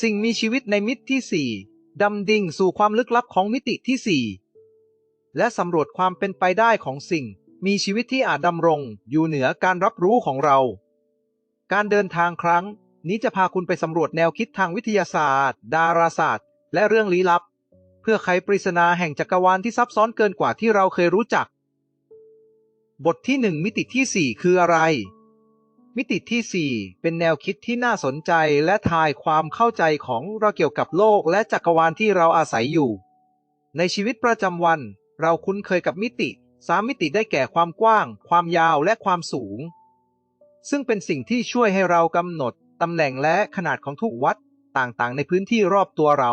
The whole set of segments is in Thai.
สิ่งมีชีวิตในมิติที่สี่ดำดิ่งสู่ความลึกลับของมิติที่สี่และสำรวจความเป็นไปได้ของสิ่ง มีชีวิตที่อาจดำรงอยู่เหนือการรับรู้ของเรา การเดินทางครั้ง นี้จะพาคุณไปสำรวจแนวคิดทางวิทยาศาสตร์ ดาราศาสตร์ และเรื่องลี้ลับ เพื่อไขปริศนาแห่งจักรวาลที่ซับซ้อนเกินกว่าที่เราเคยรู้จัก บทที่หนึ่งมิติที่สี่คืออะไร มิติที่ 4 เป็นแนวคิดที่น่าสนใจและทายความเข้าใจของเราเกี่ยวกับโลกและจักรวาลที่เราอาศัยอยู่ ในชีวิตประจำวัน เราคุ้นเคยกับมิติสามมิติได้แก่ความกว้าง ความยาวและความสูง ซึ่งเป็นสิ่งที่ช่วยให้เรากำหนดตำแหน่งและขนาดของทุกวัดต่างๆ ในพื้นที่รอบตัวเรา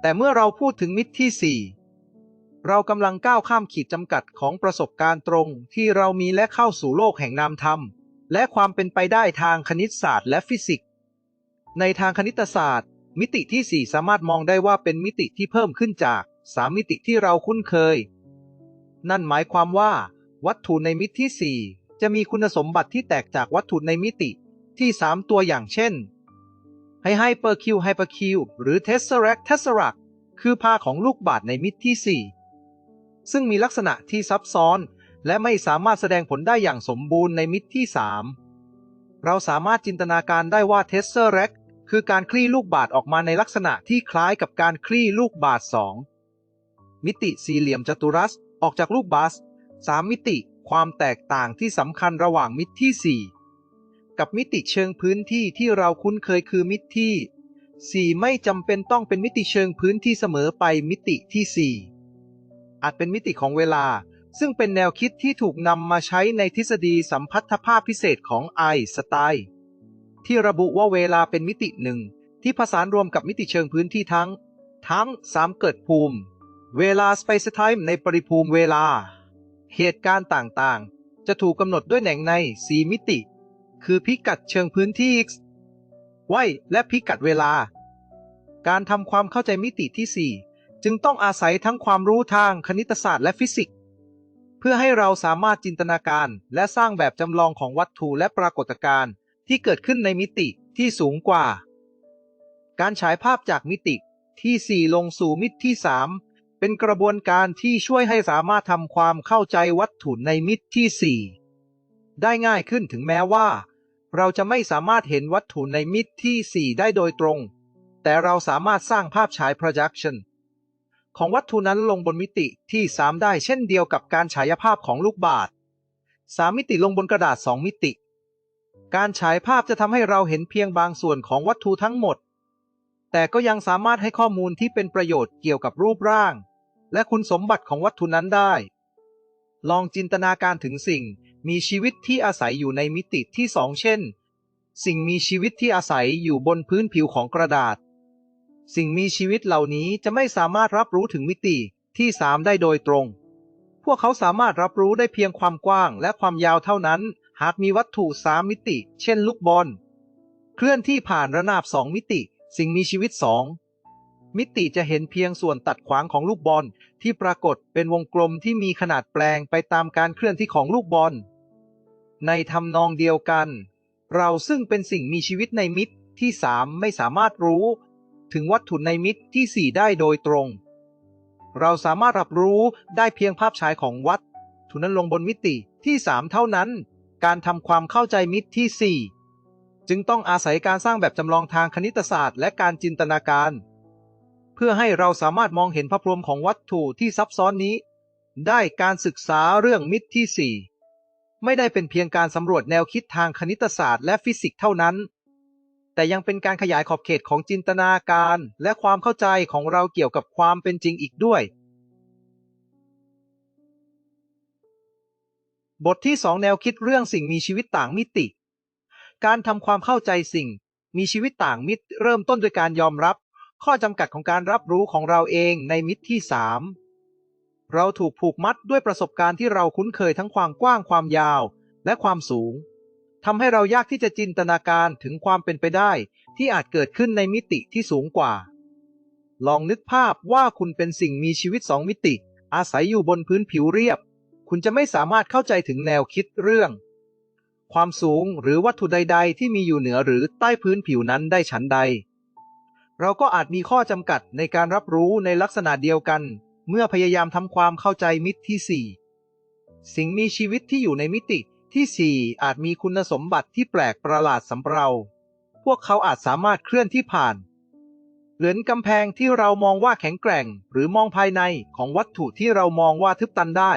แต่เมื่อเราพูดถึงมิติที่ 4 เรากำลังก้าวข้ามขีดจำกัดของประสบการณ์ตรงที่เรามีและเข้าสู่โลกแห่งนามธรรม และความเป็นไปได้ทางคณิตศาสตร์และฟิสิกส์ ในทางคณิตศาสตร์ มิติที่ 4 สามารถมองได้ว่าเป็นมิติที่เพิ่มขึ้นจาก 3 มิติที่เราคุ้นเคย นั่นหมายความว่า วัตถุในมิติที่ 4 จะมีคุณสมบัติที่แตกจากวัตถุในมิติที่ 3 ตัวอย่างเช่นไฮไฮเปอร์คิวไฮเปอร์คิวหรือเทสเซอร์เทสเซอรักคือพาของลูกบาศก์ในมิติที่ 4 ซึ่งมีลักษณะที่ซับซ้อน และไม่สามารถแสดงผลได้อย่างสมบูรณ์ในมิติที่ 3 เราสามารถจินตนาการได้ว่าเทสเซอร์เร็กคือการคลี่ลูกบาศก์ออกมาในลักษณะที่คล้ายกับการคลี่ลูกบาศก์สองมิติสี่เหลี่ยมจัตุรัสออกจากลูกบาศก์สามมิติความแตกต่างที่สำคัญระหว่างมิติที่ 4 กับมิติเชิงพื้นที่ที่เราคุ้นเคยคือมิติที่ 4 ไม่จำเป็นต้องเป็นมิติเชิงพื้นที่เสมอไปมิติที่ 4 อาจเป็นมิติของเวลา ซึ่งเป็นแนวคิดที่ถูกนำมาใช้ในทฤษฎีสัมพัทธภาพพิเศษของไอน์สไตน์ที่ระบุว่าเวลาเป็นมิติหนึ่ง ที่ผสานรวมกับมิติเชิงพื้นที่ทั้ง ทั้งสามเกิดภูมิ เวลา space time ในปริภูมิเวลา เหตุการณ์ต่างๆ จะถูกกำหนดด้วยแหน่งใน4มิติ คือพิกัดเชิงพื้นที่ x y และพิกัดเวลา การทำความเข้าใจมิติที่ 4 จึงต้องอาศัยทั้งความรู้ทางคณิตศาสตร์และฟิสิกส พื่อให้เราสามารถจินตนาการ และสร้างแบบจำลองของวัตถุและปรากฏการณ์ ที่เกิดขึ้นในมิติที่สูงกว่า การฉายภาพจากมิติที่ 4 ลงสู่มิติที่ 3 เป็นกระบวนการที่ช่วยให้สามารถทำความเข้าใจวัตถุในมิติที่ 4 ได้ง่ายขึ้นถึงแม้ว่า เราจะไม่สามารถเห็นวัตถุในมิติที่ 4 ได้โดยตรง แต่เราสามารถสร้างภาพฉาย projection ของวัตถุนั้นลงบนมิติที่ 3 ได้เช่นเดียวกับการฉายภาพของลูกบาศก์สามมิติลงบนกระดาษ 2 มิติ การฉายภาพจะทำให้เราเห็นเพียงบางส่วนของวัตถุทั้งหมด แต่ก็ยังสามารถให้ข้อมูลที่เป็นประโยชน์เกี่ยวกับรูปร่าง และคุณสมบัติของวัตถุนั้นได้ ลองจินตนาการถึงสิ่งมีชีวิตที่อาศัยอยู่ในมิติที่สองเช่น สิ่งมีชีวิตที่อาศัยอยู่บนพื้นผิวของกระดาษ สิ่งมีชีวิตเหล่านี้จะไม่สามารถรับรู้ถึงมิติที่3ได้โดยตรง พวกเขาสามารถรับรู้ได้เพียงความกว้างและความยาวเท่านั้น หากมีวัตถุ3มิติ เช่นลูกบอล เคลื่อนที่ผ่านระนาบ2มิติ สิ่งมีชีวิต2มิติจะเห็นเพียงส่วนตัดขวางของลูกบอลที่ปรากฏเป็นวงกลมที่มีขนาดแปลงไปตามการเคลื่อนที่ของลูกบอล ในทำนองเดียวกัน เราซึ่งเป็นสิ่งมีชีวิตในมิติที่3ไม่สามารถรู้ ถึงวัตถุในมิติที่ 4 ได้โดยตรง เราสามารถรับรู้ได้เพียงภาพฉายของวัตถุนั้นลงบนมิติที่ 3 เท่านั้น การทำความเข้าใจมิติที่ 4 จึงต้องอาศัยการสร้างแบบจำลองทางคณิตศาสตร์ และการจินตนาการ เพื่อให้เราสามารถมองเห็นภาพรวมของวัตถุที่ซับซ้อนนี้ ได้การศึกษาเรื่องมิติที่ 4 ไม่ได้เป็นเพียงการสำรวจแนวคิดทางคณิตศาสตร์และฟิสิกส์เท่านั้น แต่ยังเป็นการขยายขอบเขตของจินตนาการ และความเข้าใจของเราเกี่ยวกับความเป็นจริงอีกด้วย บทที่ 2 แนวคิดเรื่องสิ่งมีชีวิตต่างมิติ การทำความเข้าใจสิ่ง มีชีวิตต่างมิติเริ่มต้นด้วยการยอมรับ ข้อจำกัดของการรับรู้ของเราเองในมิติที่ 3 เราถูกผูกมัดด้วยประสบการณ์ที่เราคุ้นเคยทั้งความกว้างความยาวและความสูง ทำให้เรายากที่จะจินตนาการถึงความเป็นไปได้ ที่อาจเกิดขึ้นในมิติที่สูงกว่า ลองนึกภาพว่าคุณเป็นสิ่งมีชีวิตสองมิติ อาศัยอยู่บนพื้นผิวเรียบ คุณจะไม่สามารถเข้าใจถึงแนวคิดเรื่อง ความสูงหรือวัตถุใด ๆ ที่มีอยู่เหนือหรือใต้พื้นผิวนั้นได้ฉันใด เราก็อาจมีข้อจำกัดในการรับรู้ในลักษณะเดียวกัน เมื่อพยายามทำความเข้าใจมิติที่4สิ่งมีชีวิตที่อยู่ในมิติ ที่4อาจมีคุณสมบัติที่แปลกประหลาดสำหรับเรา พวกเขาอาจสามารถเคลื่อนที่ผ่าน เหมือนกำแพงที่เรามองว่าแข็งแกร่ง หรือมองภายในของวัตถุที่เรามองว่าทึบตันได้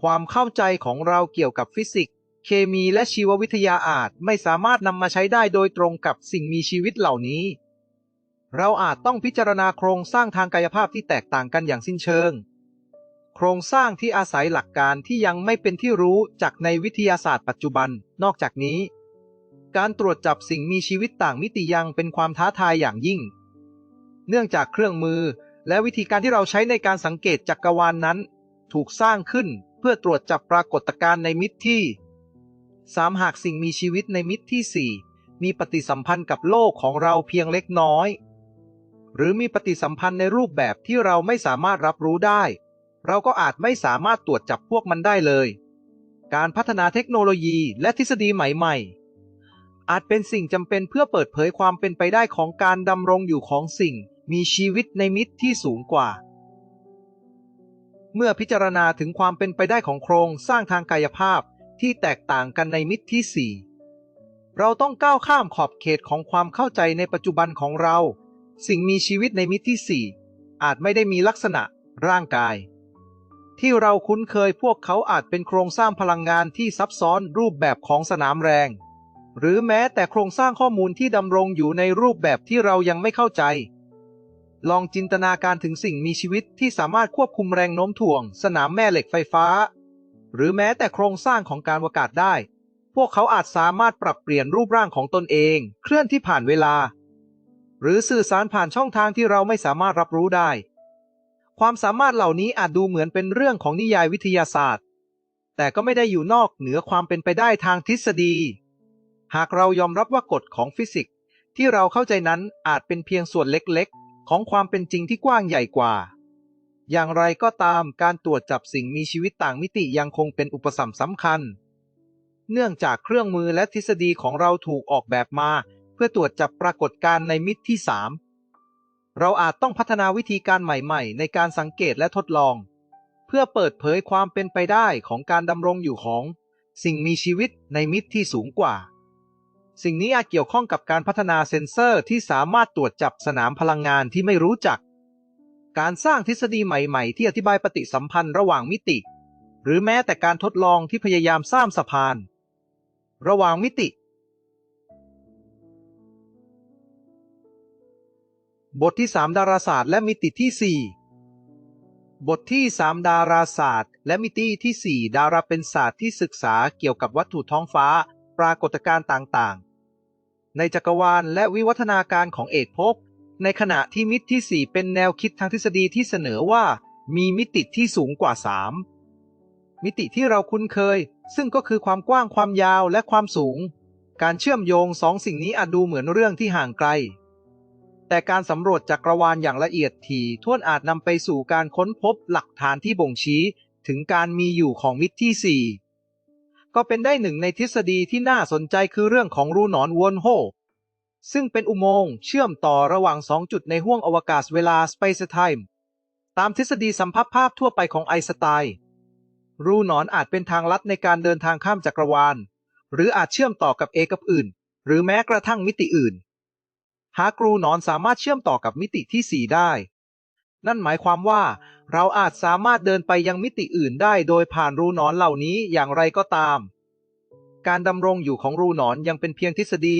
ความเข้าใจของเราเกี่ยวกับฟิสิกส์ เคมีและชีววิทยาอาจไม่สามารถนำมาใช้ได้โดยตรงกับสิ่งมีชีวิตเหล่านี้ เราอาจต้องพิจารณาโครงสร้างทางกายภาพที่แตกต่างกันอย่างสิ้นเชิง ครงสร้างที่อาศัยหลักการที่ยังไม่เป็นที่รู้จากในวิทยาศาสตร์ปัจจุบัน นอกจากนี้ การตรวจจับสิ่งมีชีวิตต่างมิติยังเป็นความท้าทายอย่างยิ่ง เนื่องจากเครื่องมือและวิธีการที่เราใช้ในการสังเกตจักรวาลนนั้น ถูกสร้างขึ้นเพื่อตรวจจับปรากฏการณ์ในมิติที่สามหากสิ่งมีชีวิตในมิติที่สี่มีปฏิสัมพันธ์กับโลกของเราเพียงเล็กน้อย หรือมีปฏิสัมพันธ์ในรูปแบบที่เราไม่สามารถรับรู้ได้ เราก็อาจไม่สามารถตรวจจับพวกมันได้เลย การพัฒนาเทคโนโลยีและทฤษฎีใหม่ๆ อาจเป็นสิ่งจำเป็นเพื่อเปิดเผยความเป็นไปได้ของการดำรงอยู่ของสิ่งมีชีวิตในมิติที่สูงกว่า เมื่อพิจารณาถึงความเป็นไปได้ของโครงสร้างทางกายภาพที่แตกต่างกันในมิติที่ 4 เราต้องก้าวข้ามขอบเขตของความเข้าใจในปัจจุบันของเรา สิ่งมีชีวิตในมิติที่ 4 อาจไม่ได้มีลักษณะร่างกาย ที่เราคุ้นเคยพวกเขาอาจเป็นโครงสร้างพลังงานที่ซับซ้อนรูปแบบของสนามแรง หรือแม้แต่โครงสร้างข้อมูลที่ดำรงอยู่ในรูปแบบที่เรายังไม่เข้าใจ ลองจินตนาการถึงสิ่งมีชีวิตที่สามารถควบคุมแรงโน้มถ่วง สนามแม่เหล็กไฟฟ้า หรือแม้แต่โครงสร้างของการอากาศได้ พวกเขาอาจสามารถปรับเปลี่ยนรูปร่างของตนเอง เคลื่อนที่ผ่านเวลา หรือสื่อสารผ่านช่องทางที่เราไม่สามารถรับรู้ได้ ความสามารถเหล่านี้อาจดูเหมือนเป็นเรื่องของนิยายวิทยาศาสตร์ แต่ก็ไม่ได้อยู่นอกเหนือความเป็นไปได้ทางทฤษฎี หากเรายอมรับว่ากฎของฟิสิกส์ที่เราเข้าใจนั้นอาจเป็นเพียงส่วนเล็กๆ ของความเป็นจริงที่กว้างใหญ่กว่า อย่างไรก็ตามการตรวจจับสิ่งมีชีวิตต่างมิติยังคงเป็นอุปสรรคสำคัญ เนื่องจากเครื่องมือและทฤษฎีของเราถูกออกแบบมา เพื่อตรวจจับปรากฏการณ์ในมิติที่3 เราอาจต้องพัฒนาวิธีการใหม่ๆ ในการสังเกตและทดลอง เพื่อเปิดเผยความเป็นไปได้ของการดำรงอยู่ของ สิ่งมีชีวิตในมิติที่สูงกว่า สิ่งนี้อาจเกี่ยวข้องกับการพัฒนาเซ็นเซอร์ที่สามารถตรวจจับสนามพลังงานที่ไม่รู้จัก การสร้างทฤษฎีใหม่ๆ ที่อธิบายปฏิสัมพันธ์ระหว่างมิติ หรือแม้แต่การทดลองที่พยายามสร้างสะพาน ระหว่างมิติ บทที่ 3 ดาราศาสตร์และมิติที่ 4 บทที่ 3 ดาราศาสตร์ และมิติที่ 4 ดาราเป็นศาสตร์ที่ศึกษาเกี่ยวกับวัตถุท้องฟ้า ปรากฏการณ์ต่างๆ ในจักรวาลและวิวัฒนาการของเอกภพ ในขณะที่มิติที่ 4 เป็นแนวคิดทางทฤษฎีที่เสนอว่า มีมิติที่สูงกว่า 3 มิติที่เราคุ้นเคย ซึ่งก็คือความกว้างความยาวและความสูง การเชื่อมโยงสองสิ่งนี้อาจดูเหมือนเรื่องที่ห่างไกล แต่การสำรวจจักรวาลอย่างละเอียดถี่ท้วนอาจนำไปสู่การค้นพบหลักฐานที่บ่งชี้ ถึงการมีอยู่ของมิติที่ 4 ก็เป็นได้หนึ่งในทฤษฎีที่น่าสนใจคือเรื่องของรูหนอนวนโฮซึ่งเป็นอุโมงค์เชื่อมต่อระหว่างสองจุดในห้วงอวกาศเวลา space time ตามทฤษฎีสัมพัทธภาพทั่วไปของไอน์สไตน์รูหนอนอาจเป็นทางลัดในการเดินทางข้ามจักรวาล หรืออาจเชื่อมต่อกับเอกับอื่น หรือแม้กระทั่งมิติอื่น หากรูนอนสามารถเชื่อมต่อกับมิติที่ 4 ได้ นั่นหมายความว่า เราอาจสามารถเดินไปยังมิติอื่นได้โดยผ่านรูนอนเหล่านี้อย่างไรก็ตาม การดำรงอยู่ของรูนอนยังเป็นเพียงทฤษฎี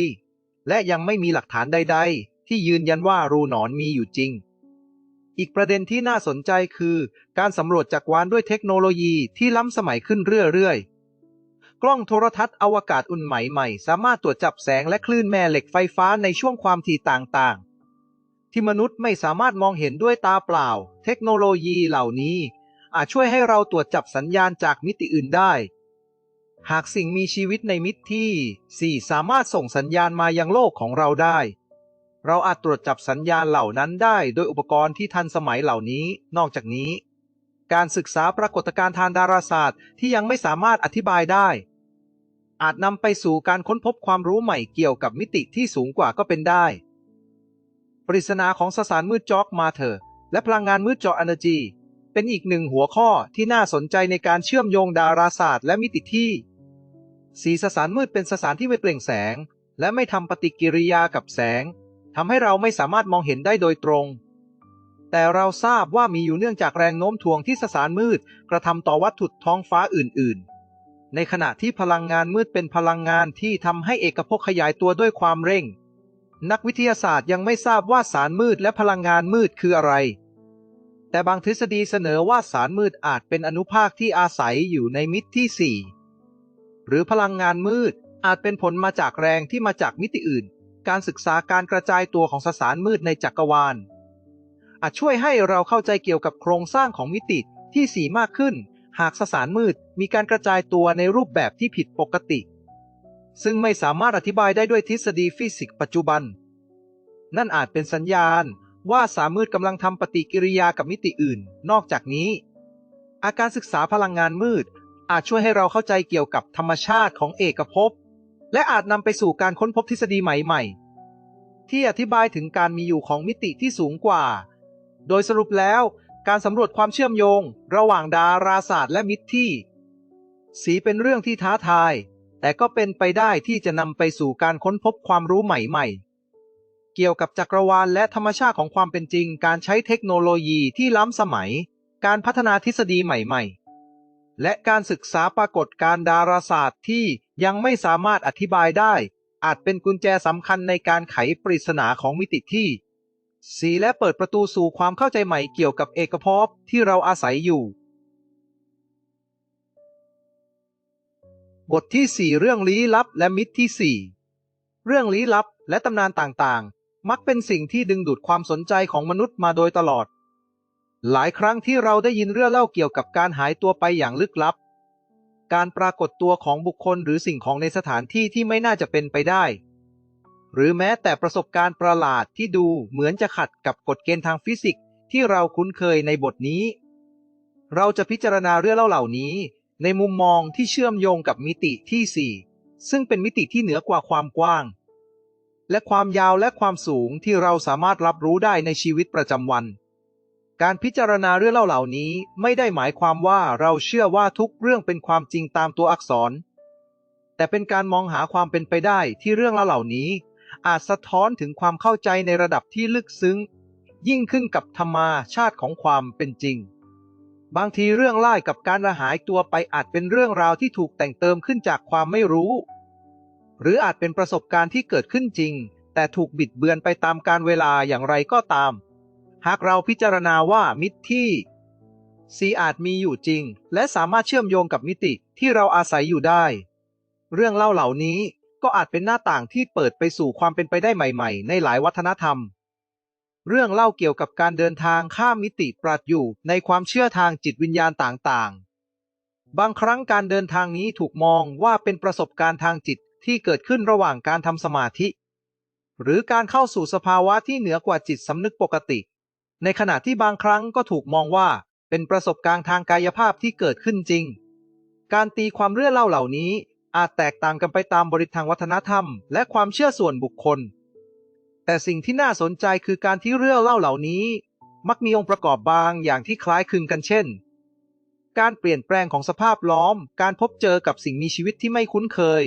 และยังไม่มีหลักฐานใด ๆ ที่ยืนยันว่ารูนอนมีอยู่จริง อีกประเด็นที่น่าสนใจคือ การสำรวจจักรวาลด้วยเทคโนโลยีที่ล้ำสมัยขึ้นเรื่อยๆ กล้องโทรทัศน์อวกาศอุ่นใหม่ใหม่สามารถตรวจจับแสงและคลื่นแม่เหล็กไฟฟ้าในช่วงความถี่ต่างๆ ที่มนุษย์ไม่สามารถมองเห็นด้วยตาเปล่า เทคโนโลยีเหล่านี้ อาจช่วยให้เราตรวจจับสัญญาณจากมิติอื่นได้ หากสิ่งมีชีวิตในมิติที่ 4 สามารถส่งสัญญาณมายังโลกของเราได้ เราอาจตรวจจับสัญญาณเหล่านั้นได้ โดยอุปกรณ์ที่ทันสมัยเหล่านี้ นอกจากนี้ การศึกษาปรากฏการณ์ทางดาราศาสตร์ที่ยังไม่สามารถอธิบายได้ อาจนำไปสู่การค้นพบความรู้ใหม่เกี่ยวกับมิติที่สูงกว่าก็เป็นได้ ปริศนาของสสารมืดจ็อกมาเธอและพลังงานมืดจอ Energy เป็นอีกหนึ่งหัวข้อที่น่าสนใจในการเชื่อมโยงดาราศาสตร์และมิติที่สีสสารมืดเป็นสสารที่ไม่เปล่งแสง และไม่ทำปฏิกิริยากับแสงทำให้เราไม่สามารถมองเห็นได้โดยตรง แต่เราทราบว่ามีอยู่เนื่องจากแรงโน้มถ่วงที่สสารมืดกระทำต่อวัตถุท้องฟ้าอื่นๆ ในขณะที่พลังงานมืดเป็นพลังงานที่ทำให้เอกภพขยายตัวด้วยความเร่ง นักวิทยาศาสตร์ยังไม่ทราบว่าสารมืดและพลังงานมืดคืออะไร แต่บางทฤษฎีเสนอว่าสารมืดอาจเป็นอนุภาคที่อาศัยอยู่ในมิติที่ 4 หรือพลังงานมืดอาจเป็นผลมาจากแรงที่มาจากมิติอื่น การศึกษาการกระจายตัวของสสารมืดในจักรวาล อาจช่วยให้เราเข้าใจเกี่ยวกับโครงสร้างของมิติที่สีมากขึ้น หากสสารมืดมีการกระจายตัวในรูปแบบที่ผิดปกติ ซึ่งไม่สามารถอธิบายได้ด้วยทฤษฎีฟิสิกส์ปัจจุบัน นั่นอาจเป็นสัญญาณว่าสารมืดกำลังทำปฏิกิริยากับมิติอื่น นอกจากนี้ อาการศึกษาพลังงานมืด อาจช่วยให้เราเข้าใจเกี่ยวกับธรรมชาติของเอกภพ และอาจนำไปสู่การค้นพบทฤษฎีใหม่ๆ ที่อธิบายถึงการมีอยู่ของมิติที่สูงกว่า โดยสรุปแล้ว การสำรวจความเชื่อมโยง ระหว่างดาราศาสตร์และมิติที่ สีเป็นเรื่องที่ท้าทาย แต่ก็เป็นไปได้ที่จะนำไปสู่การค้นพบความรู้ใหม่ๆ เกี่ยวกับจักรวาลและธรรมชาติของความเป็นจริง การใช้เทคโนโลยีที่ล้ำสมัย การพัฒนาทฤษฎีใหม่ๆ และการศึกษาปรากฏการ์ดาราศาสตร์ที่ยังไม่สามารถอธิบายได้ อาจเป็นกุญแจสำคัญในการไขปริศนาของมิติที่ สีและเปิดประตูสู่ความเข้าใจใหม่เกี่ยวกับเอกภพที่เราอาศัยอยู่ บทที่ 4 เรื่องลี้ลับและมิตรที่ 4 เรื่องลี้ลับและตำนานต่างๆ มักเป็นสิ่งที่ดึงดูดความสนใจของมนุษย์มาโดยตลอด หลายครั้งที่เราได้ยินเรื่องเล่าเกี่ยวกับการหายตัวไปอย่างลึกลับ การปรากฏตัวของบุคคลหรือสิ่งของในสถานที่ที่ไม่น่าจะเป็นไปได้ หรือแม้แต่ประสบการณ์ประหลาดที่ดูเหมือนจะขัดกับกฎเกณฑ์ทางฟิสิกส์ที่เราคุ้นเคยในบทนี้ เราจะพิจารณาเรื่องเล่าเหล่านี้ ในมุมมองที่เชื่อมโยงกับมิติที่ 4 ซึ่งเป็นมิติที่เหนือกว่าความกว้าง และความยาวและความสูงที่เราสามารถรับรู้ได้ในชีวิตประจำวัน การพิจารณาเรื่องเล่าเหล่านี้ไม่ได้หมายความว่าเราเชื่อว่าทุกเรื่องเป็นความจริงตามตัวอักษร แต่เป็นการมองหาความเป็นไปได้ที่เรื่องเล่าเหล่านี้ อาจสะท้อนถึงความเข้าใจในระดับที่ลึกซึ้ง ยิ่งขึ้นกับธรรมาชาติของความเป็นจริง บางทีเรื่องไล่กับการระหายตัวไปอาจเป็นเรื่องราวที่ถูกแต่งเติมขึ้นจากความไม่รู้ หรืออาจเป็นประสบการณ์ที่เกิดขึ้นจริง แต่ถูกบิดเบือนไปตามการเวลาอย่างไรก็ตาม หากเราพิจารณาว่ามิติที่ซีอาจมีอยู่จริง และสามารถเชื่อมโยงกับมิติที่เราอาศัยอยู่ได้ เรื่องเล่าเหล่านี้ ก็อาจเป็นหน้าต่างที่เปิดไปสู่ความเป็นไปได้ใหม่ ๆ ในหลายวัฒนธรรม เรื่องเล่าเกี่ยวกับการเดินทางข้ามมิติปราดอยู่ในความเชื่อทางจิตวิญญาณต่างๆ บางครั้งการเดินทางนี้ถูกมองว่าเป็นประสบการณ์ทางจิตที่เกิดขึ้นระหว่างการทำสมาธิ หรือการเข้าสู่สภาวะที่เหนือกว่าจิตสำนึกปกติ ในขณะที่บางครั้งก็ถูกมองว่าเป็นประสบการณ์ทางกายภาพที่เกิดขึ้นจริง การตีความเรื่องเล่าเหล่านี้ อาจแตกต่างกันไปตามบริบททางวัฒนธรรม และความเชื่อส่วนบุคคล แต่สิ่งที่น่าสนใจคือการที่เรื่องเล่าเหล่านี้ มักมีองค์ประกอบบางอย่างที่คล้ายคลึงกันเช่น การเปลี่ยนแปลงของสภาพล้อม การพบเจอกับสิ่งมีชีวิตที่ไม่คุ้นเคย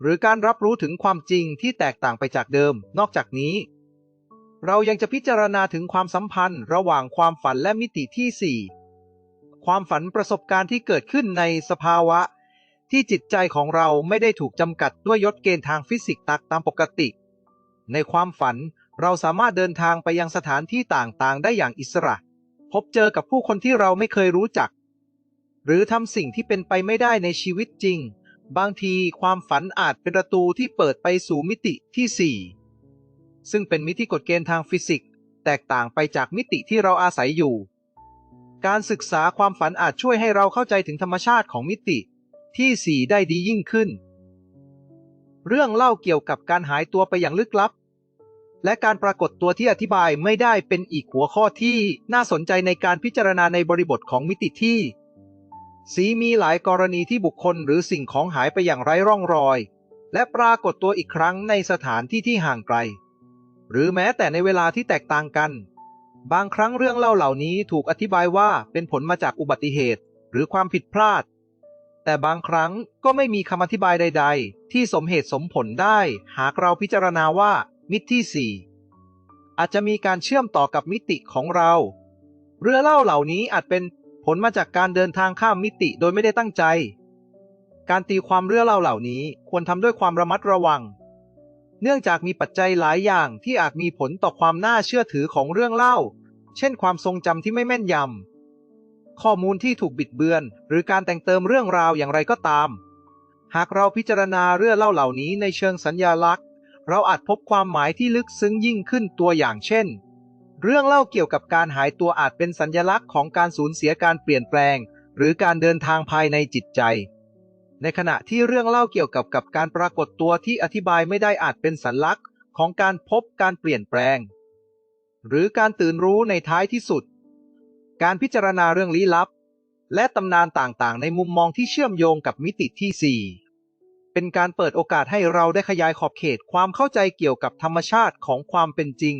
หรือการรับรู้ถึงความจริงที่แตกต่างไปจากเดิม นอกจากนี้ เรายังจะพิจารณาถึงความสัมพันธ์ ระหว่างความฝันและมิติที่ 4 ความฝันประสบการณ์ที่เกิดขึ้นในสภาวะ ที่จิตใจของเราไม่ได้ถูกจำกัดด้วยยศเกณฑ์ทางฟิสิกส์ตักตามปกติ ในความฝันเราสามารถเดินทางไปยังสถานที่ต่างๆ ได้อย่างอิสระ พบเจอกับผู้คนที่เราไม่เคยรู้จัก หรือทำสิ่งที่เป็นไปไม่ได้ในชีวิตจริง บางทีความฝันอาจเป็นประตูที่เปิดไปสู่มิติที่ 4 ซึ่งเป็นมิติกฎเกณฑ์ทางฟิสิกส์แตกต่างไปจากมิติที่เราอาศัยอยู่ การศึกษาความฝันอาจช่วยให้เราเข้าใจถึงธรรมชาติของมิติ ที่ 4 ได้ดียิ่งขึ้น เรื่องเล่าเกี่ยวกับการหายตัวไปอย่างลึกลับ และการปรากฏตัวที่อธิบายไม่ได้เป็นอีกหัวข้อที่น่าสนใจในการพิจารณาในบริบทของมิติที่สีมีหลายกรณีที่บุคคลหรือสิ่งของหายไปอย่างไร้ร่องรอย และปรากฏตัวอีกครั้งในสถานที่ที่ห่างไกล หรือแม้แต่ในเวลาที่แตกต่างกัน บางครั้งเรื่องเล่าเหล่านี้ถูกอธิบายว่าเป็นผลมาจากอุบัติเหตุ หรือความผิดพลาด แต่บางครั้งก็ไม่มีคำอธิบายใด ๆ ที่สมเหตุสมผลได้ หากเราพิจารณาว่ามิติที่สี่อาจจะมีการเชื่อมต่อกับมิติของเรา เรื่อเล่าเหล่านี้อาจเป็นผลมาจากการเดินทางข้ามมิติโดยไม่ได้ตั้งใจ การตีความเรื่อเล่าเหล่านี้ควรทำด้วยความระมัดระวัง เนื่องจากมีปัจจัยหลายอย่างที่อาจมีผลต่อความน่าเชื่อถือของเรื่องเล่า เช่นความทรงจำที่ไม่แม่นยำ ข้อมูลที่ถูกบิดเบือน หรือการแต่งเติมเรื่องราวอย่างไรก็ตาม หากเราพิจารณาเรื่องเล่าเหล่านี้ในเชิงสัญญาลักษณ์ เราอาจพบความหมายที่ลึกซึ้งยิ่งขึ้นตัวอย่างเช่น เรื่องเล่าเกี่ยวกับการหายตัวอาจเป็นสัญญลักษณ์ของการสูญเสียการเปลี่ยนแปลง หรือการเดินทางภายในจิตใจ ในขณะที่เรื่องเล่าเกี่ยวกับกับการปรากฏตัวที่อธิบายไม่ได้อาจเป็นสัญลักษณ์ของการพบการเปลี่ยนแปลง หรือการตื่นรู้ในท้ายที่สุด การพิจารณาเรื่องลี้ลับ และตำนานต่างๆ ในมุมมองที่เชื่อมโยงกับมิติที่ 4 เป็นการเปิดโอกาสให้เราได้ขยายขอบเขตความเข้าใจเกี่ยวกับธรรมชาติของความเป็นจริง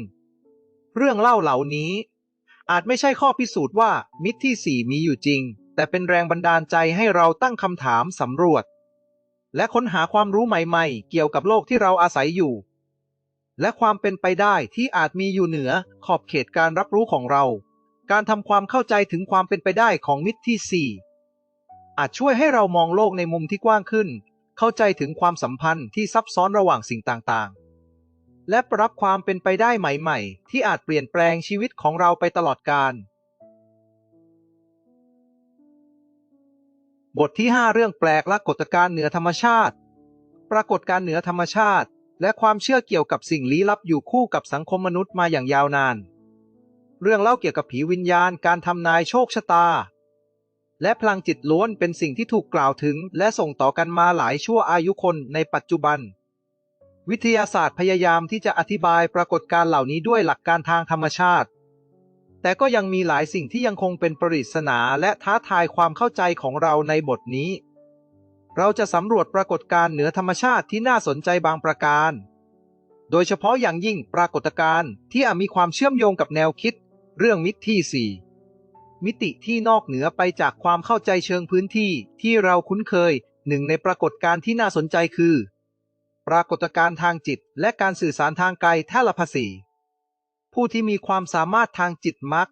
เรื่องเล่าเหล่านี้ อาจไม่ใช่ข้อพิสูจน์ว่ามิติที่ 4 มีอยู่จริง แต่เป็นแรงบันดาลใจให้เราตั้งคำถามสำรวจ และค้นหาความรู้ใหม่ ๆ เกี่ยวกับโลกที่เราอาศัยอยู่และความเป็นไปได้ที่อาจมีอยู่เหนือขอบเขตการรับรู้ของเรา การทำความเข้าใจถึงความเป็นไปได้ของมิติที่ 4 อาจช่วยให้เรามองโลกในมุมที่กว้างขึ้น เข้าใจถึงความสัมพันธ์ที่ซับซ้อนระหว่างสิ่งต่างๆ และปรับความเป็นไปได้ใหม่ๆ ที่อาจเปลี่ยนแปลงชีวิตของเราไปตลอดกาลบทที่ 5 เรื่องแปลกและกฎการณ์เหนือธรรมชาติ ปรากฏการณ์เหนือธรรมชาติ และความเชื่อเกี่ยวกับสิ่งลี้ลับอยู่คู่กับสังคมมนุษย์มาอย่างยาวนาน เรื่องเล่าเกี่ยวกับผีวิญญาณการทำนายโชคชะตา และพลังจิตล้วนเป็นสิ่งที่ถูกกล่าวถึง และส่งต่อกันมาหลายชั่วอายุคนในปัจจุบัน วิทยาศาสตร์พยายามที่จะอธิบายปรากฏการณ์เหล่านี้ด้วยหลักการทางธรรมชาติ แต่ก็ยังมีหลายสิ่งที่ยังคงเป็นปริศนาและท้าทายความเข้าใจของเราในบทนี้ เราจะสำรวจปรากฏการณ์เหนือธรรมชาติที่น่าสนใจบางประการโดยเฉพาะอย่างยิ่งปรากฏการณ์ที่อาจมีความเชื่อมโยงกับแนวคิด เรื่องมิติที่ 4 มิติที่นอกเหนือไปจากความเข้าใจเชิงพื้นที่ที่เราคุ้นเคยหนึ่งในปรากฏการณ์ที่น่าสนใจคือ ปรากฏการณ์ทางจิต และการสื่อสารทางไกลแทลพาซีผู้ที่มีความสามารถทางจิตมัก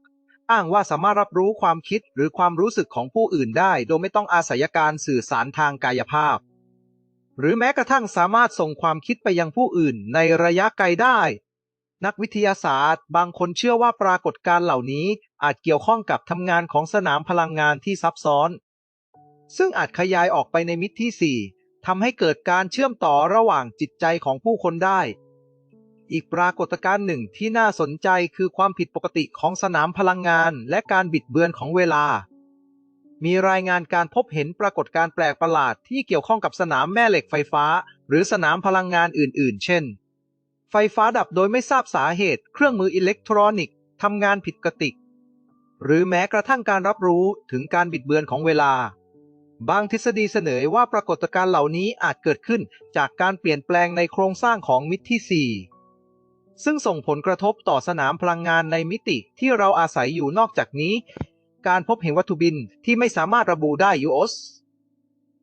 อ้างว่าสามารถรับรู้ความคิดหรือความรู้สึกของผู้อื่นได้ โดยไม่ต้องอาศัยการสื่อสารทางกายภาพ หรือแม้กระทั่งสามารถส่งความคิดไปยังผู้อื่นในระยะไกลได้ นักวิทยาศาสตร์ บางคนเชื่อว่าปรากฏการณ์เหล่านี้อาจเกี่ยวข้องกับทำงานของสนามพลังงานที่ซับซ้อน ซึ่งอาจขยายออกไปในมิติที่ 4ทำให้เกิดการเชื่อมต่อระหว่างจิตใจของผู้คนได้ อีกปรากฏการณ์หนึ่งที่น่าสนใจคือความผิดปกติของสนามพลังงานและการบิดเบือนของเวลา มีรายงานการพบเห็นปรากฏการณ์แปลกประหลาดที่เกี่ยวข้องกับสนามแม่เหล็กไฟฟ้า หรือสนามพลังงานอื่น ๆ เช่น ไฟฟ้าดับโดยไม่ทราบสาเหตุ เครื่องมืออิเล็กทรอนิกส์ทำงานผิดปกติ หรือแม้กระทั่งการรับรู้ถึงการบิดเบือนของเวลา บางทฤษฎีเสนอว่าปรากฏการณ์เหล่านี้อาจเกิดขึ้นจากการเปลี่ยนแปลงในโครงสร้างของมิติที่ 4 ซึ่งส่งผลกระทบต่อสนามพลังงานในมิติที่เราอาศัยอยู่นอกจากนี้ การพบเห็นวัตถุบินที่ไม่สามารถระบุได้ยูโอส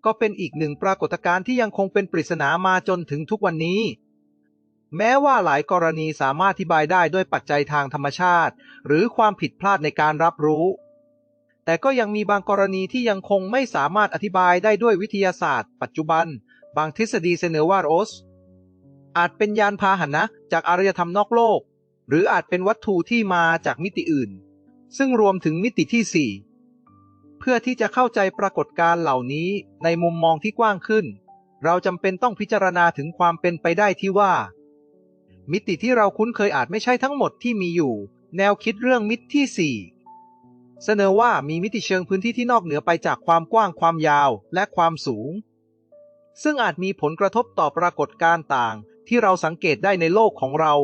ก็เป็นอีกหนึ่งปรากฏการณ์ที่ยังคงเป็นปริศนามาจนถึงทุกวันนี้ แม้ว่าหลายกรณีสามารถอธิบายได้ด้วยปัจจัยทางธรรมชาติ หรือความผิดพลาดในการรับรู้ แต่ก็ยังมีบางกรณีที่ยังคงไม่สามารถอธิบายได้ด้วยวิทยาศาสตร์ ปัจจุบัน บางทฤษฎีเสนอว่าโรส อาจเป็นยานพาหนะจากอารยธรรมนอกโลก หรืออาจเป็นวัตถุที่มาจากมิติอื่น ซึ่งรวมถึงมิติที่ 4 เพื่อที่จะเข้าใจปรากฏการณ์เหล่านี้ในมุมมองที่กว้างขึ้น เราจำเป็นต้องพิจารณาถึงความเป็นไปได้ที่ว่า มิติที่เราคุ้นเคยอาจไม่ใช่ทั้งหมดที่มีอยู่ แนวคิดเรื่องมิติที่ 4 เสนอว่ามีมิติเชิงพื้นที่ที่นอกเหนือไปจากความกว้างความยาวและความสูง ซึ่งอาจมีผลกระทบต่อปรากฏการณ์ต่าง ที่เราสังเกตได้ในโลกของเรา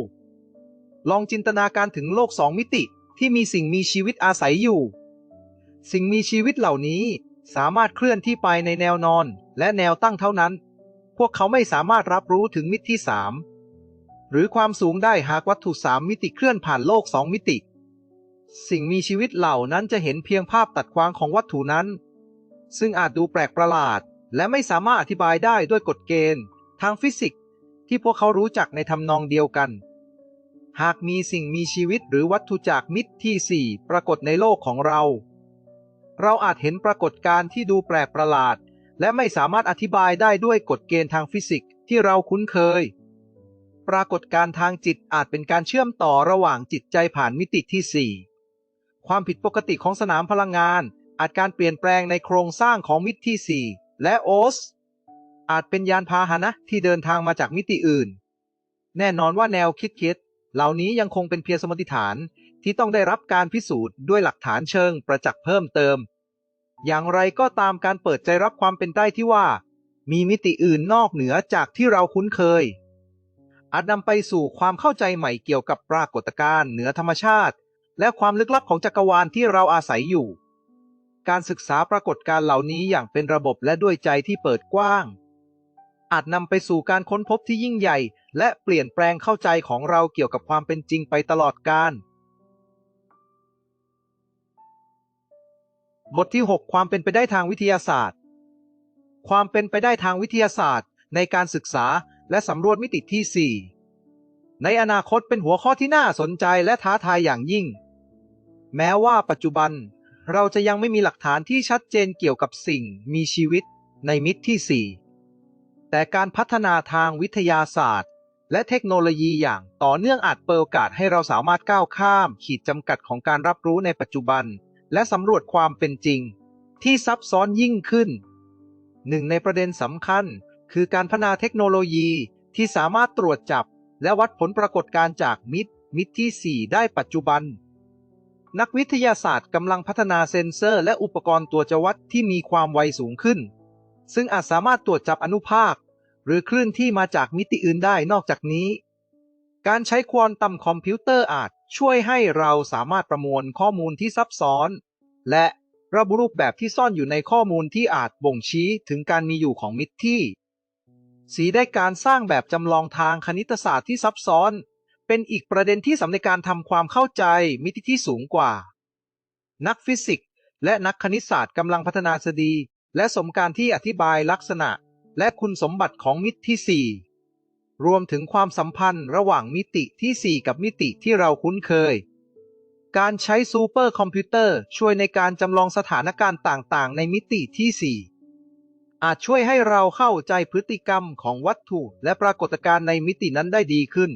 ลองจินตนาการถึงโลกสองมิติที่มีสิ่งมีชีวิตอาศัยอยู่ สิ่งมีชีวิตเหล่านี้สามารถเคลื่อนที่ไปในแนวนอนและแนวตั้งเท่านั้น พวกเขาไม่สามารถรับรู้ถึงมิติที่สาม หรือความสูงได้หากวัตถุสามมิติเคลื่อนผ่านโลกสองมิติ สิ่งมีชีวิตเหล่านั้นจะเห็นเพียงภาพตัดขวางของวัตถุนั้น ซึ่งอาจดูแปลกประหลาด และไม่สามารถอธิบายได้ด้วยกฎเกณฑ์ ทางฟิสิกส์ที่พวกเขารู้จักในทำนองเดียวกัน หากมีสิ่งมีชีวิตหรือวัตถุจากมิติที่สี่ปรากฏในโลกของเรา เราอาจเห็นปรากฏการณ์ที่ดูแปลกประหลาด และไม่สามารถอธิบายได้ด้วยกฎเกณฑ์ทางฟิสิกส์ที่เราคุ้นเคย ปรากฏการทางจิตอาจเป็นการเชื่อมต่อระหว่างจิตใจผ่านมิติที่ 4 ความผิดปกติของสนามพลังงาน อาจการเปลี่ยนแปลงในโครงสร้างของมิติที่ 4 และโอส อาจเป็นยานพาหนะที่เดินทางมาจากมิติอื่น แน่นอนว่าแนวคิดคิด เหล่านี้ยังคงเป็นเพียงสมมติฐานที่ต้องได้รับการพิสูจน์ด้วยหลักฐานเชิงประจักษ์เพิ่มเติม อย่างไรก็ตามการเปิดใจรับความเป็นได้ที่ว่า มีมิติอื่นนอกเหนือจากที่เราคุ้นเคย อาจนำไปสู่ความเข้าใจใหม่เกี่ยวกับปรากฏการณ์เหนือธรรมชาติ และความลึกลับของจักรวาลที่เราอาศัยอยู่ การศึกษาปรากฏการณ์เหล่านี้อย่างเป็นระบบและด้วยใจที่เปิดกว้าง อาจนำไปสู่การค้นพบที่ยิ่งใหญ่ และเปลี่ยนแปลงเข้าใจของเราเกี่ยวกับความเป็นจริงไปตลอดกาลบทที่ 6 ความเป็นไปได้ทางวิทยาศาสตร์ ความเป็นไปได้ทางวิทยาศาสตร์ ในการศึกษา และสำรวจมิติที่ 4 ในอนาคตเป็นหัวข้อที่น่าสนใจและท้าทายอย่างยิ่ง แม้ว่าปัจจุบันเราจะยังไม่มีหลักฐานที่ชัดเจนเกี่ยวกับสิ่งมีชีวิตในมิติที่ 4 แต่การพัฒนาทางวิทยาศาสตร์ และเทคโนโลยีอย่างต่อเนื่องอาจเปิดโอกาสให้เราสามารถก้าวข้าม ขีดจำกัดของการรับรู้ในปัจจุบัน และสำรวจความเป็นจริง ที่ซับซ้อนยิ่งขึ้นหนึ่งในประเด็นสำคัญ คือการพัฒนาเทคโนโลยีที่สามารถตรวจจับ และวัดผลปรากฏการจากมิตร มิตรที่ 4 ได้ปัจจุบัน นักวิทยาศาสตร์กำลังพัฒนาเซ็นเซอร์ และอุปกรณ์ตรวจจับวัดที่มีความไวสูงขึ้น ซึ่งอาจสามารถตรวจจับอนุภาค หรือคลื่นที่มาจากมิติอื่นได้นอกจากนี้ การใช้ควอนตัมคอมพิวเตอร์อาจช่วยให้เราสามารถประมวลข้อมูลที่ซับซ้อน และระบุรูปแบบที่ซ่อนอยู่ในข้อมูลที่อาจบ่งชี้ถึงการมีอยู่ของมิติที่ สีได้การสร้างแบบจำลองทางคณิตศาสตร์ที่ซับซ้อน เป็นอีกประเด็นที่สำในการทำความเข้าใจมิติที่สูงกว่า นักฟิสิกส์และนักคณิตศาสตร์กำลังพัฒนาทฤษฎีและสมการที่อธิบายลักษณะ และคุณสมบัติของมิติที่ 4 รวมถึงความสัมพันธ์ระหว่างมิติที่ 4 กับมิติที่เราคุ้นเคย การใช้ซูเปอร์คอมพิวเตอร์ช่วยในการจำลองสถานการณ์ต่างๆ ในมิติที่ 4 อาจช่วยให้เราเข้าใจพฤติกรรมของวัตถุและปรากฏการณ์ในมิตินั้นได้ดีขึ้น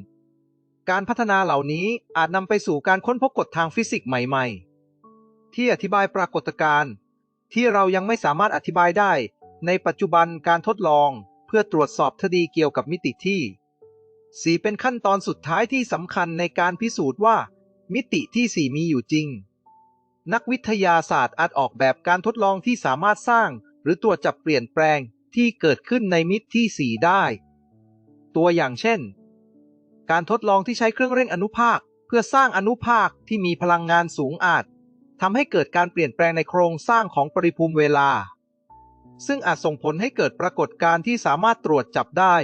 การพัฒนาเหล่านี้อาจนำไปสู่การค้นพบกฎทางฟิสิกส์ใหม่ ๆ ที่อธิบายปรากฏการณ์ที่เรายังไม่สามารถอธิบายได้ ในปัจจุบันการทดลองเพื่อตรวจสอบทฤษฎีเกี่ยวกับมิติที่สีเป็นขั้นตอนสุดท้ายที่สำคัญในการพิสูจน์ว่า มิติที่ 4 มีอยู่จริง นักวิทยาศาสตร์อาจออกแบบการทดลองที่สามารถสร้าง รือตรวจจับเปลี่ยนแปลงที่เกิดขึ้นในมิติที่ 4 ได้ ตัวอย่างเช่น การทดลองที่ใช้เครื่องเร่งอนุภาค เพื่อสร้างอนุภาคที่มีพลังงานสูงอาจทำให้เกิดการเปลี่ยนแปลงในโครงสร้างของปริภูมิเวลา ซึ่งอาจส่งผลให้เกิดปรากฏการณ์ที่สามารถตรวจจับได้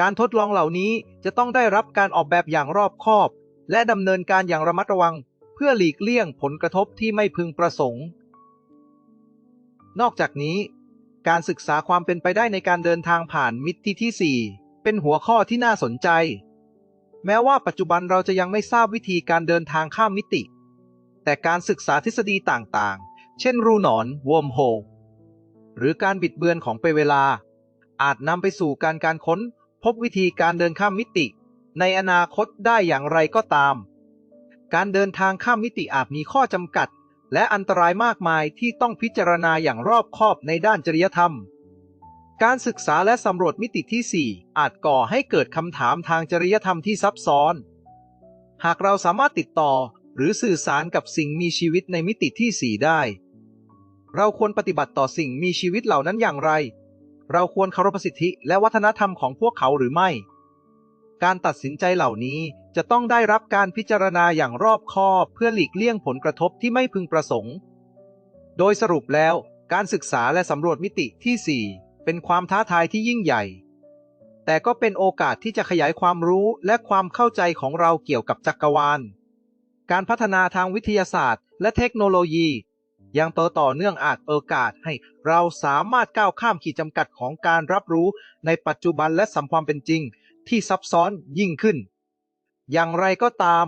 การทดลองเหล่านี้จะต้องได้รับการออกแบบอย่างรอบคอบ และดำเนินการอย่างระมัดระวัง เพื่อหลีกเลี่ยงผลกระทบที่ไม่พึงประสงค์ นอกจากนี้ การศึกษาความเป็นไปได้ในการเดินทางผ่านมิติที่ 4 เป็นหัวข้อที่น่าสนใจ แม้ว่าปัจจุบันเราจะยังไม่ทราบวิธีการเดินทางข้ามมิติ แต่การศึกษาทฤษฎีต่างๆ เช่น รูหนอนวอมโฮหรือการบิดเบือนของไปเวลา อาจนำไปสู่การการค้น พบวิธีการเดินข้ามมิติ ในอนาคตได้อย่างไรก็ตาม การเดินทางข้ามมิติอาจมีข้อจำกัด และอันตรายมากมายที่ต้องพิจารณาอย่างรอบคอบในด้านจริยธรรม การศึกษาและสำรวจมิติที่ 4 อาจก่อให้เกิดคำถามทางจริยธรรมที่ซับซ้อน หากเราสามารถติดต่อหรือสื่อสารกับสิ่งมีชีวิตในมิติที่ 4 ได้ เราควรปฏิบัติต่อสิ่งมีชีวิตเหล่านั้นอย่างไร เราควรเคารพสิทธิและวัฒนธรรมของพวกเขาหรือไม่ การตัดสินใจเหล่านี้ จะต้องได้รับการพิจารณาอย่างรอบคอบเพื่อหลีกเลี่ยงผลกระทบที่ไม่พึงประสงค์ โดยสรุปแล้วการศึกษาและสำรวจมิติที่ 4 เป็นความท้าทายที่ยิ่งใหญ่ แต่ก็เป็นโอกาสที่จะขยายความรู้และความเข้าใจของเราเกี่ยวกับจักรวาล การพัฒนาทางวิทยาศาสตร์ และเทคโนโลยียังโตต่อเนื่องอาจโอกาสให้เราสามารถก้าวข้ามขีดจำกัดของการรับรู้ในปัจจุบันและสัมความเป็นจริง ที่ซับซ้อนยิ่งขึ้น อย่างไรก็ตาม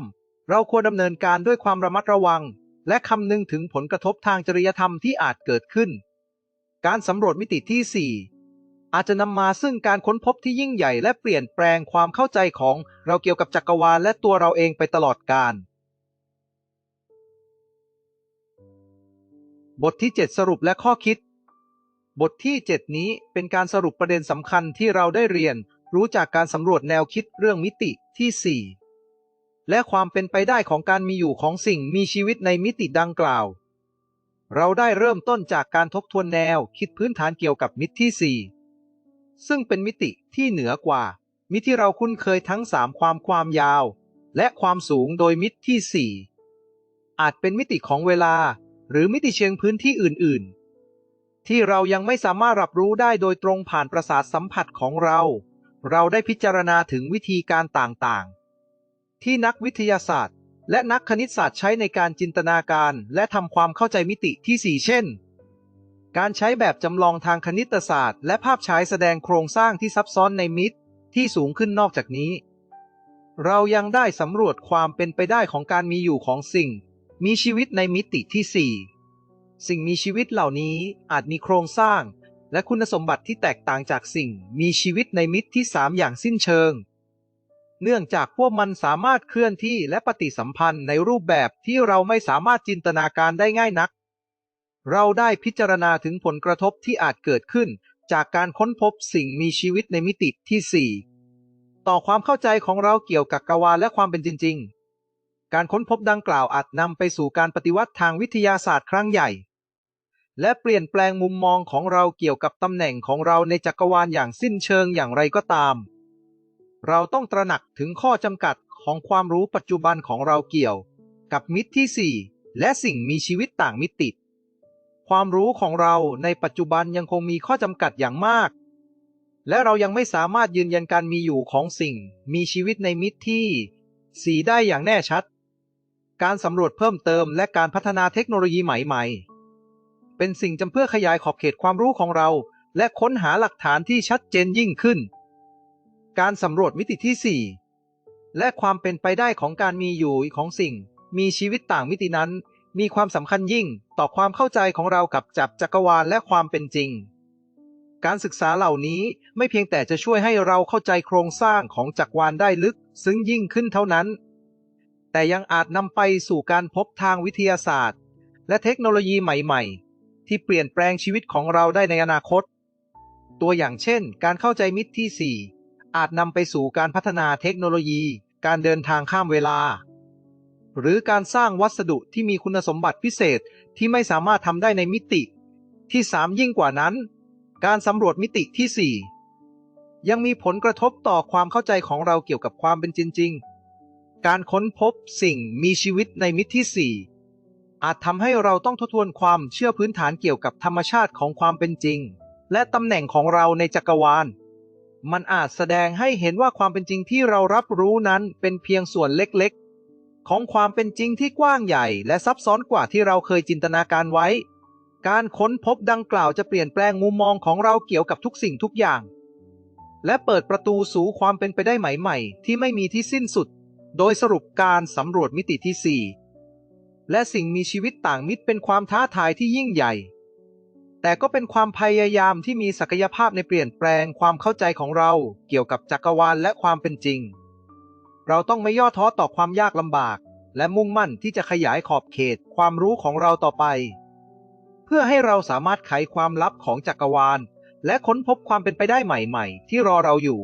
เราควรดำเนินการด้วยความระมัดระวัง และคำนึงถึงผลกระทบทางจริยธรรมที่อาจเกิดขึ้น การสำรวจมิติที่ 4 อาจจะนำมาซึ่งการค้นพบที่ยิ่งใหญ่และเปลี่ยนแปลงความเข้าใจของเราเกี่ยวกับจักรวาลและตัวเราเองไปตลอดกาลบทที่ 7 สรุปและข้อคิด บทที่ 7 นี้เป็นการสรุปประเด็นสำคัญที่เราได้เรียนรู้จากการสำรวจแนวคิดเรื่องมิติที่ 4 และความเป็นไปได้ของการมีอยู่ของสิ่งมีชีวิตในมิติดังกล่าว เราได้เริ่มต้นจากการทบทวนแนวคิดพื้นฐานเกี่ยวกับมิติที่ 4 ซึ่งเป็นมิติที่เหนือกว่า มิติที่เราคุ้นเคยทั้ง 3 ความความยาว และความสูงโดยมิติที่ 4 อาจเป็นมิติของเวลา หรือมิติเชิงพื้นที่อื่น ๆ ที่เรายังไม่สามารถรับรู้ได้โดยตรงผ่านประสาทสัมผัสของเรา เราได้พิจารณาถึงวิธีการต่างๆ ที่นักวิทยาศาสตร์ และนักคณิตศาสตร์ใช้ในการจินตนาการ และทำความเข้าใจมิติที่ 4 เช่น การใช้แบบจำลองทางคณิตศาสตร์ และภาพฉายแสดงโครงสร้างที่ซับซ้อนในมิติที่สูงขึ้นนอกจากนี้ เรายังได้สำรวจความเป็นไปได้ของการมีอยู่ของสิ่ง มีชีวิตในมิติที่ 4 สิ่งมีชีวิตเหล่านี้อาจมีโครงสร้าง และคุณสมบัติที่แตกต่างจากสิ่ง มีชีวิตในมิติที่ 3 อย่างสิ้นเชิง เนื่องจากพวกมันสามารถเคลื่อนที่และปฏิสัมพันธ์ในรูปแบบที่เราไม่สามารถจินตนาการได้ง่ายนัก เราได้พิจารณาถึงผลกระทบที่อาจเกิดขึ้น จากการค้นพบสิ่งมีชีวิตในมิติที่ 4 ต่อความเข้าใจของเราเกี่ยวกับกาวาและความเป็นจริง ๆ การค้นพบดังกล่าวอาจนำไปสู่การปฏิวัติทางวิทยาศาสตร์ครั้งใหญ่ และเปลี่ยนแปลงมุมมองของเราเกี่ยวกับตำแหน่งของเราในจักรวาลอย่างสิ้นเชิงอย่างไรก็ตาม เราต้องตระหนักถึงข้อจำกัดของความรู้ปัจจุบันของเราเกี่ยว กับมิติที่ 4 และสิ่งมีชีวิตต่างมิติ ความรู้ของเราในปัจจุบันยังคงมีข้อจำกัดอย่างมาก และเรายังไม่สามารถยืนยันการมีอยู่ของสิ่ง มีชีวิตในมิติที่ 4 ได้อย่างแน่ชัด การสำรวจเพิ่มเติมและการพัฒนาเทคโนโลยีใหม่ๆ เป็นสิ่งจำเพื่อขยายขอบเขตความรู้ของเรา และค้นหาหลักฐานที่ชัดเจนยิ่งขึ้น การสำรวจมิติที่ 4 และความเป็นไปได้ของการมีอยู่ของสิ่ง มีชีวิตต่างมิตินั้น มีความสำคัญยิ่งต่อความเข้าใจของเรากับจับจักรวาลและความเป็นจริง การศึกษาเหล่านี้ไม่เพียงแต่จะช่วยให้เราเข้าใจโครงสร้างของจักรวาลได้ลึกซึ้งยิ่งขึ้นเท่านั้น แต่ยังอาจนำไปสู่การพบทางวิทยาศาสตร์ และเทคโนโลยีใหม่ๆ ที่เปลี่ยนแปลงชีวิตของเราได้ในอนาคต ตัวอย่างเช่น การเข้าใจมิติที่4 อาจนำไปสู่การพัฒนาเทคโนโลยี การเดินทางข้ามเวลา หรือการสร้างวัสดุที่มีคุณสมบัติพิเศษที่ไม่สามารถทำได้ในมิติ ที่ 3 ยิ่งกว่านั้น การสำรวจมิติที่ 4 ยังมีผลกระทบต่อความเข้าใจของเราเกี่ยวกับความเป็นจริงๆการค้นพบสิ่งมีชีวิตในมิติที่ 4 อาจทำให้เราต้องทบทวนความเชื่อพื้นฐานเกี่ยวกับธรรมชาติของความเป็นจริง และตำแหน่งของเราในจักรวาล มันอาจแสดงให้เห็นว่าความเป็นจริงที่เรารับรู้นั้นเป็นเพียงส่วนเล็กๆ ของความเป็นจริงที่กว้างใหญ่ และซับซ้อนกว่าที่เราเคยจินตนาการไว้ การค้นพบดังกล่าวจะเปลี่ยนแปลงมุมมองของเราเกี่ยวกับทุกสิ่งทุกอย่าง และเปิดประตูสู่ความเป็นไปได้ใหม่ ๆ ที่ไม่มีที่สิ้นสุด โดยสรุปการสำรวจมิติที่ 4 และสิ่งมีชีวิตต่างมิตรเป็นความท้าทายที่ยิ่งใหญ่ แต่ก็เป็นความพยายามที่มีศักยภาพในเปลี่ยนแปลงความเข้าใจของเรา เกี่ยวกับจักรวาลและความเป็นจริง เราต้องไม่ย่อท้อต่อความยากลำบาก และมุ่งมั่นที่จะขยายขอบเขตความรู้ของเราต่อไป เพื่อให้เราสามารถไขความลับของจักรวาล และค้นพบความเป็นไปได้ใหม่ ๆ ที่รอเราอยู่